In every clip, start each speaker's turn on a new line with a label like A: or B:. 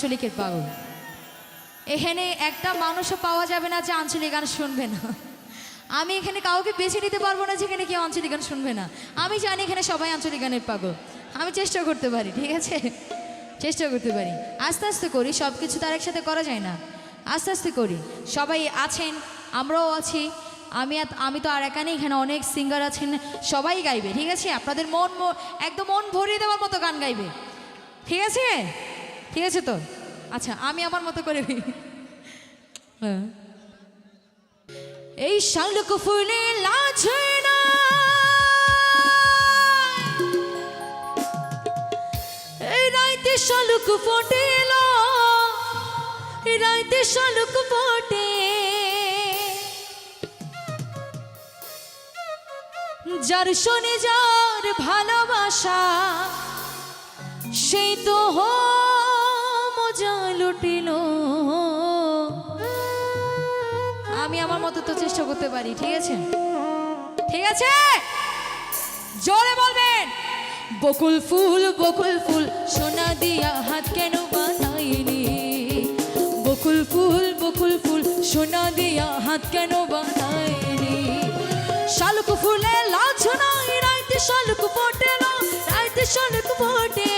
A: আঞ্চলিকের পাগল। এখানে একটা মানুষও পাওয়া যাবে না যে আঞ্চলিক গান শুনবে না। আমি এখানে কাউকে বেছে নিতে পারব না যেখানে কেউ আঞ্চলিক গান শুনবে না। আমি জানি এখানে সবাই আঞ্চলিক গানের পাগল। আমি চেষ্টা করতে পারি, ঠিক আছে? চেষ্টা করতে পারি। আস্তে আস্তে করি সব কিছু তার একসাথে করা যায় না। আস্তে আস্তে করি। সবাই আছেন, আমরাও আছি। আমি আমি তো আর একা নেই, এখানে অনেক সিঙ্গার আছেন, সবাই গাইবে, ঠিক আছে? আপনাদের মন একদম মন ভরিয়ে দেওয়ার মতো গান গাইবে। ঠিক আছে? ঠিক আছে তো? আচ্ছা আমি আমার মতো করে। হ্যাঁ। এই শালুক ফুলে লাজে রাইতে শালুক ফোটেল রাইতে শালুক ফোটে। যার শোনে যার ভালোবাসা, সেই তো হো আমার মতো তো চেষ্টা করতে পারি, ঠিক আছে? ঠিক আছে? জোরে বলবেন। বকুল ফুল বকুল ফুল, সোনা দিয়া হাত কেন বানাইনি বকুল ফুল বকুল ফুল, সোনা দিয়া হাত কেন বানাইনি শালুক ফুলে লাছনা রাইতে শালুক ফোটে না রাইতে শালুক ফোটে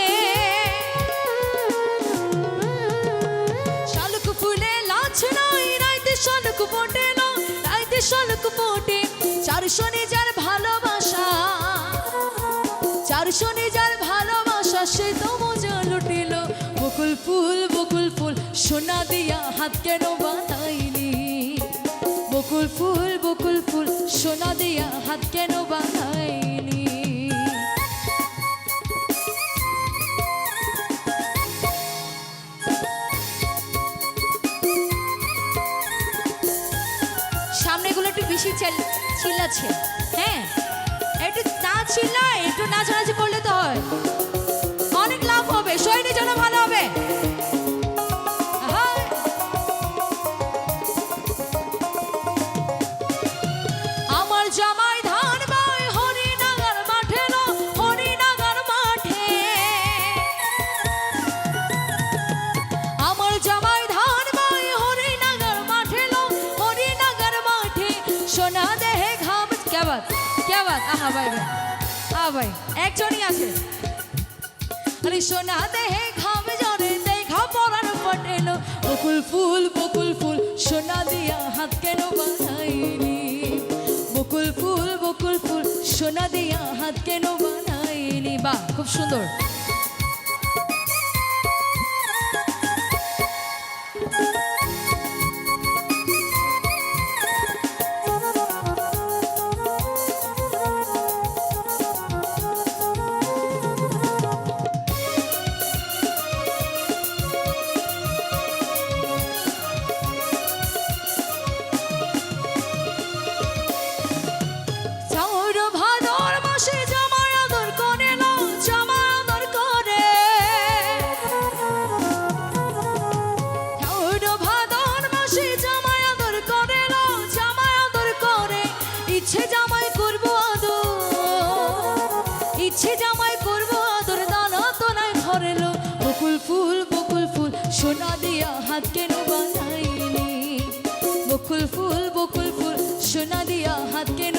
A: শালুক পোটে চার শনি ভালোবাসা, চার শনি ভালোবাসা, সে তো মজা লুটিল। বকুল ফুল বকুল ফুল, সোনা দিয়া হাত কেন বানাইনি বকুল ফুল বকুল ফুল, সোনা দিয়া হাত কেন বানাইনি সামনেগুলো একটু বেশি চাল- চিল্লাচ্ছে। হ্যাঁ একটু না চিল্লায় একটু নাচানাচি বাত আহা ভাই ভাই। আহ ভাই একজনই আছে। আরে সোনা দেহে ঘাম জরে দেখা পরার পটেল। বকুল ফুল বকুল ফুল, সোনা দিয়া হাত কেন বানাইনি বকুল ফুল বকুল ফুল, সোনা দিয়া হাত কেন বানাইনি বাহ, খুব সুন্দর। ইচ্ছে জামাই করব, আদর দানা তো নাই ভরে বকুল ফুল বকুল ফুল, সোনা দিয়া হাত কেন বানাইনি বকুল ফুল বকুল ফুল, সোনা দিয়া হাত কেন